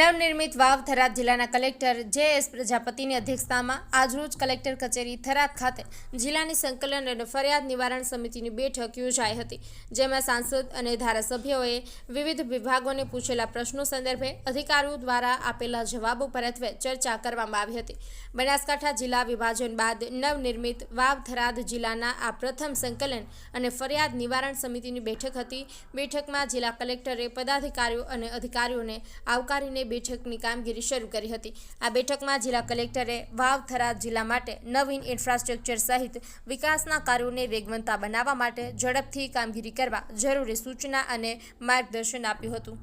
નવનિર્મિત વાવ થરાદ જિલ્લાના કલેક્ટર જે એસ પ્રજાપતિની અધ્યક્ષતામાં આજરોજ કલેક્ટર કચેરી થરાદ ખાતે જિલ્લાની સંકલન અને ફરિયાદ નિવારણ સમિતિની બેઠક યોજાઈ હતી, જેમાં સાંસદ અને ધારાસભ્યોએ વિવિધ વિભાગોને પૂછેલા પ્રશ્નો સંદર્ભે અધિકારીઓ દ્વારા આપેલા જવાબો પરત્વે ચર્ચા કરવામાં આવી હતી. બનાસકાંઠા જિલ્લા વિભાજન બાદ નવનિર્મિત વાવ થરાદ જિલ્લાના આ પ્રથમ સંકલન અને ફરિયાદ નિવારણ સમિતિની બેઠક હતી. બેઠકમાં જિલ્લા કલેક્ટરે પદાધિકારીઓ અને અધિકારીઓને આવકારીને બેઠકની કામગીરી શરૂ કરી હતી. આ બેઠકમાં જિલ્લા કલેક્ટરે વાવથરા જિલ્લા માટે નવીન ઇન્ફ્રાસ્ટ્રક્ચર સહિત વિકાસના કાર્યોને વેગવંતા બનાવવા માટે ઝડપથી કામગીરી કરવા જરૂરી સૂચના અને માર્ગદર્શન આપ્યું હતું.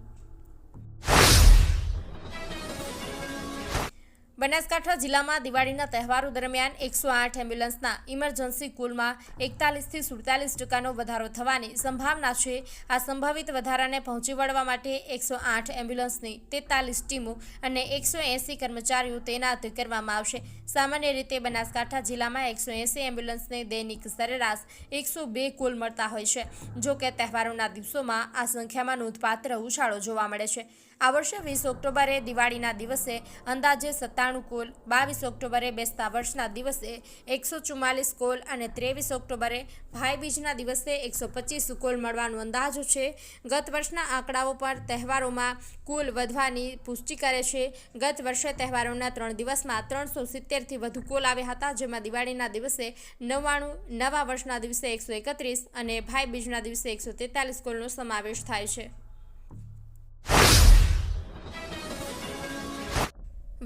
બનાસકાંઠા જિલ્લામાં દિવાળીના તહેવારો દરમિયાન એકસો આઠ એમ્બ્યુલન્સના ઇમરજન્સી કુલમાં એકતાલીસથી સુડતાલીસ ટકાનો વધારો થવાની સંભાવના છે. આ સંભવિત વધારાને પહોંચી વળવા માટે એકસો આઠ એમ્બ્યુલન્સની તેતાલીસ ટીમો અને એકસો એંસી કર્મચારીઓ તૈનાત કરવામાં આવશે. સામાન્ય રીતે બનાસકાંઠા જિલ્લામાં એકસો એંસી એમ્બ્યુલન્સને દૈનિક સરેરાશ એકસો બે કુલ મળતા હોય છે. જો કે તહેવારોના દિવસોમાં આ સંખ્યામાં નોંધપાત્ર ઉછાળો જોવા મળે છે. આ વર્ષે વીસ ઓક્ટોબરે દિવાળીના દિવસે અંદાજે સત્તાણું કોલ, બાવીસ ઓક્ટોબરે બેસતા વર્ષના દિવસે એકસો ચુમ્માલીસ કોલ અને ત્રેવીસ ઓક્ટોબરે ભાઈબીજના દિવસે એકસો પચીસ કોલ મળવાનો અંદાજો છે. ગત વર્ષના આંકડાઓ પર તહેવારોમાં કુલ વધવાની પુષ્ટિ કરે છે. ગત વર્ષે તહેવારોના ત્રણ દિવસમાં ત્રણસો સિત્તેરથી વધુ કોલ આવ્યા હતા, જેમાં દિવાળીના દિવસે નવ્વાણું, નવા વર્ષના દિવસે એકસો એકત્રીસ અને ભાઈબીજના દિવસે એકસો તેતાલીસ કોલનો સમાવેશ થાય છે.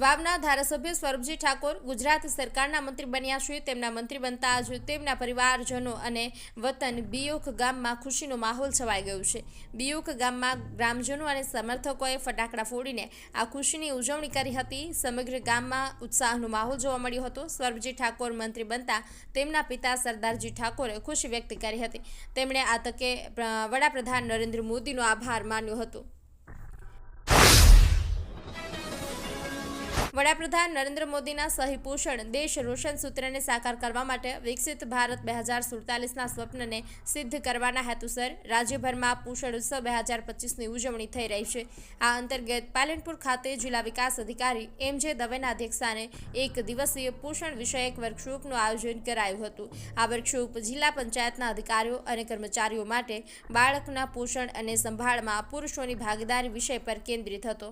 વાવના ધારાસભ્ય સ્વરૂપજી ઠાકોર ગુજરાત સરકારના મંત્રી બન્યા છે. તેમના મંત્રી બનતા આજે તેમના પરિવારજનો અને વતન બિયોખ ગામમાં ખુશીનો માહોલ છવાઈ ગયો છે. બિયોખ ગામમાં ગ્રામજનો અને સમર્થકોએ ફટાકડા ફોડીને આ ખુશીની ઉજવણી કરી હતી. સમગ્ર ગામમાં ઉત્સાહનો માહોલ જોવા મળ્યો હતો. સ્વરૂપજી ઠાકોર મંત્રી બનતા તેમના પિતા સરદારજી ઠાકોરે ખુશી વ્યક્ત કરી હતી. તેમણે આ તકે વડાપ્રધાન નરેન્દ્ર મોદીનો આભાર માન્યો હતો. વડાપ્રધાન નરેન્દ્ર મોદીના સહી પોષણ, દેશ રોશન સૂત્રને સાકાર કરવા માટે વિકસિત ભારત બે હજાર સુડતાલીસના સ્વપ્નને સિદ્ધ કરવાના હેતુસર રાજ્યભરમાં પોષણ ઉત્સવ બે હજાર પચીસની ઉજવણી થઈ રહી છે. આ અંતર્ગત પાલનપુર ખાતે જિલ્લા વિકાસ અધિકારી એમ જે દવેના અધ્યક્ષસ્થાને એક દિવસીય પોષણ વિષયક વર્કશોપનું આયોજન કરાયું હતું. આ વર્કશોપ જિલ્લા પંચાયતના અધિકારીઓ અને કર્મચારીઓ માટે બાળકના પોષણ અને સંભાળમાં પુરુષોની ભાગીદારી વિષય પર કેન્દ્રિત હતો.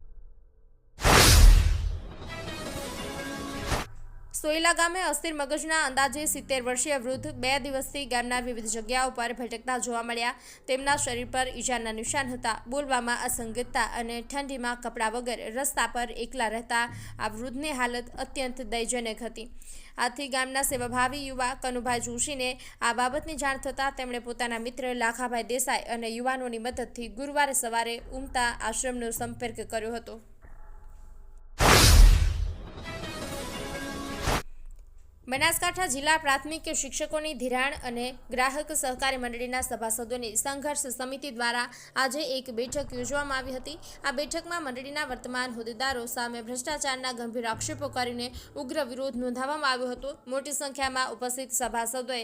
Soyla ગામે અસ્થિર મગજના અંદાજે સિત્તેર વર્ષીય વૃદ્ધ બે દિવસથી ગામના વિવિધ જગ્યાઓ પર ભટકતા જોવા મળ્યા. તેમના શરીર પર ઈજાના નિશાન હતા. બોલવામાં અસંગતતા અને ઠંડીમાં કપડાં વગર રસ્તા પર એકલા રહેતા આ વૃદ્ધની હાલત અત્યંત દયજનક હતી. આથી ગામના સેવાભાવી યુવા કનુભાઈ જોશીને આ બાબતની જાણ થતાં તેમણે પોતાના મિત્ર લાખાભાઈ દેસાઈ અને યુવાનોની મદદથી ગુરુવારે સવારે ઉમતા આશ્રમનો સંપર્ક કર્યો હતો. બનાસકાંઠા જિલ્લા પ્રાથમિક શિક્ષકોની ધિરાણ અને ગ્રાહક સહકારી મંડળીના સભાસદોની સંઘર્ષ સમિતિ દ્વારા આજે એક બેઠક યોજવામાં આવી હતી. આ બેઠકમાં મંડળીના વર્તમાન હોદ્દેદારો સામે ભ્રષ્ટાચારના ગંભીર આક્ષેપો કરીને ઉગ્ર વિરોધ નોંધાવવામાં આવ્યો હતો. મોટી સંખ્યામાં ઉપસ્થિત સભાસદોએ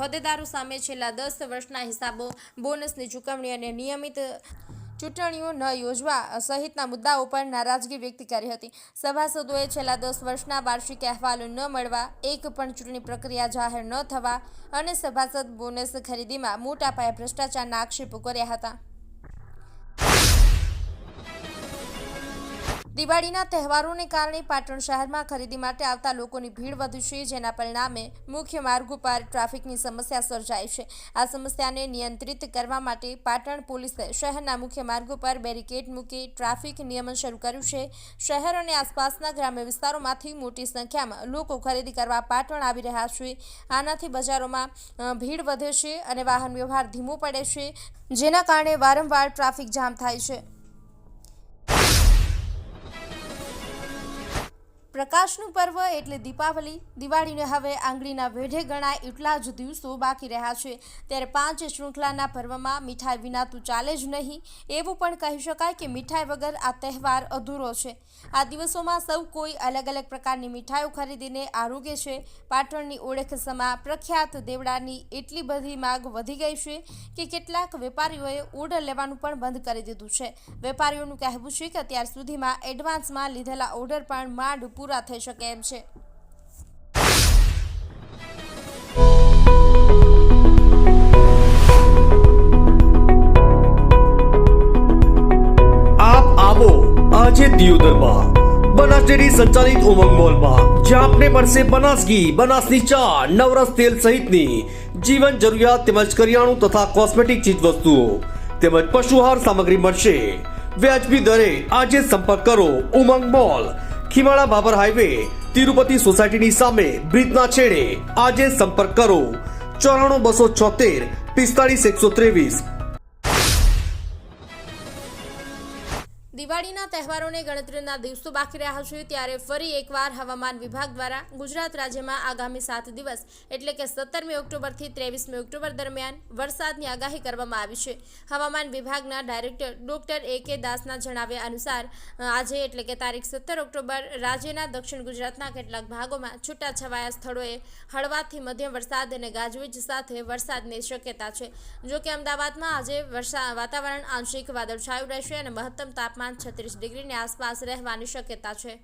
હોદ્દેદારો સામે છેલ્લા દસ વર્ષના હિસાબો, બોનસની ચૂકવણી અને નિયમિત ચૂંટણીઓ ન યોજવા સહિતના મુદ્દાઓ પર નારાજગી વ્યક્ત કરી હતી. સભાસદોએ છેલ્લા દસ વર્ષના વાર્ષિક અહેવાલો ન મળવા, એક પણ ચૂંટણી પ્રક્રિયા જાહેર ન થવા અને સભાસદ બોનસ ખરીદીમાં મોટા પાયે ભ્રષ્ટાચારના આક્ષેપો કર્યા હતા. દિવાળીના તહેવારોને કારણે પાટણ શહેરમાં ખરીદી માટે આવતા લોકોની ભીડ વધુ છે, જેના પરિણામે મુખ્ય માર્ગો પર ટ્રાફિકની સમસ્યા સર્જાય છે. આ સમસ્યાને નિયંત્રિત કરવા માટે પાટણ પોલીસે શહેરના મુખ્ય માર્ગો પર બેરિકેડ મૂકી ટ્રાફિક નિયમન શરૂ કર્યું છે. શહેર અને આસપાસના ગ્રામ્ય વિસ્તારોમાંથી મોટી સંખ્યામાં લોકો ખરીદી કરવા પાટણ આવી રહ્યા છે. આનાથી બજારોમાં ભીડ વધે છે અને વાહન વ્યવહાર ધીમો પડે છે, જેના કારણે વારંવાર ટ્રાફિક જામ થાય છે. પ્રકાશનું પર્વ એટલે દીપાવલી. દિવાળીને હવે આંગળીના વેઢે ગણાય એટલા જ દિવસો બાકી રહ્યા છે. ત્યારે પાંચ શૃંખલાના પર્વમાં મીઠાઈ વિના તું ચાલે જ નહીં. એવું પણ કહી શકાય કે મીઠાઈ વગર આ તહેવાર અધૂરો છે. આ દિવસોમાં સૌ કોઈ અલગ અલગ પ્રકારની મીઠાઈઓ ખરીદીને આરોગે છે. પાટણની ઓળખ સમા પ્રખ્યાત દેવડાની એટલી બધી માગ વધી ગઈ છે કે કેટલાક વેપારીઓએ ઓર્ડર લેવાનું પણ બંધ કરી દીધું છે. વેપારીઓનું કહેવું છે કે અત્યાર સુધીમાં એડવાન્સમાં લીધેલા ઓર્ડર પણ માંડ પૂરા થઈ શકે એમ છે. આપ આવો આજે દિયોદરમાં. બનાસ ડેરી સંચાલિત ઉમંગ મોલમાં, જ્યાં આપને મળશે બનાસ ઘી બનાસની ચા, નવરસ તેલ સહિતની જીવન જરૂરિયાત તેમજ કરિયાણું તથા કોસ્મેટિક ચીજ વસ્તુઓ તેમજ પશુહાર સામગ્રી મળશે. વ્યાજબી દરે આજે સંપર્ક કરો ઉમંગ મોલ. ખીમાળા બાબર હાઈવે, તિરુપતિ સોસાયટીની સામે બ્રિજના છેડે આજે સંપર્ક કરો. ચોરાણું બસો છોતેર, પિસ્તાળીસ એકસો ત્રેવીસ દિવાળીના તહેવારોને ગણતરીના દિવસો બાકી રહ્યા છે, ત્યારે ફરી એકવાર હવામાન વિભાગ દ્વારા ગુજરાત રાજ્યમાં આગામી સાત દિવસ, એટલે કે સત્તરમી ઓક્ટોબરથી ત્રેવીસમી ઓક્ટોબર દરમિયાન વરસાદની આગાહી કરવામાં આવી છે. હવામાન વિભાગના ડાયરેક્ટર ડોક્ટર એ કે દાસના જણાવ્યા અનુસાર આજે એટલે કે તારીખ સત્તર ઓક્ટોબર, રાજ્યના દક્ષિણ ગુજરાતના કેટલાક ભાગોમાં છૂટાછવાયા સ્થળોએ હળવાથી મધ્યમ વરસાદ અને ગાજવીજ સાથે વરસાદની શક્યતા છે. જોકે અમદાવાદમાં આજે વરસા વાતાવરણ આંશિક વાદળછાયું રહેશે અને મહત્તમ તાપમાન છત્રીસ ડિગ્રીની આસપાસ રહેવાની શક્યતા છે.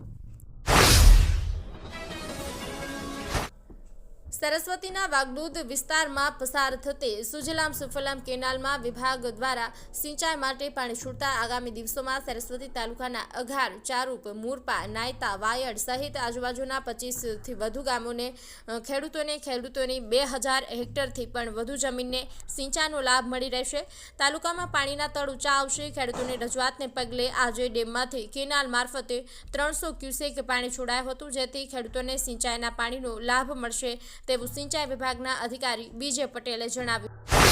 સરસ્વતીના વાગડુદ વિસ્તારમાં પસાર થતી સુજલામ સુફલામ કેનાલમાં વિભાગ દ્વારા સિંચાઈ માટે પાણી છૂટતા આગામી દિવસોમાં સરસ્વતી તાલુકાના અઘાર, ચારૂપ, મુરપા, નાયતા, વાયડ સહિત આજુબાજુના પચીસથી વધુ ગામોને ખેડૂતોને, ખેડૂતોની બે હજાર હેક્ટરથી પણ વધુ જમીનને સિંચાઈનો લાભ મળી રહેશે. તાલુકામાં પાણીના તળ ઊંચા આવશે. ખેડૂતોની રજૂઆતને પગલે આજે ડેમમાંથી કેનાલ મારફતે ત્રણસો ક્યુસેક પાણી છોડાયું હતું, જેથી ખેડૂતોને સિંચાઈના પાણીનો લાભ મળશે. તેવું સિંચાઈ વિભાગના અધિકારી બીજે પટેલે જણાવ્યું.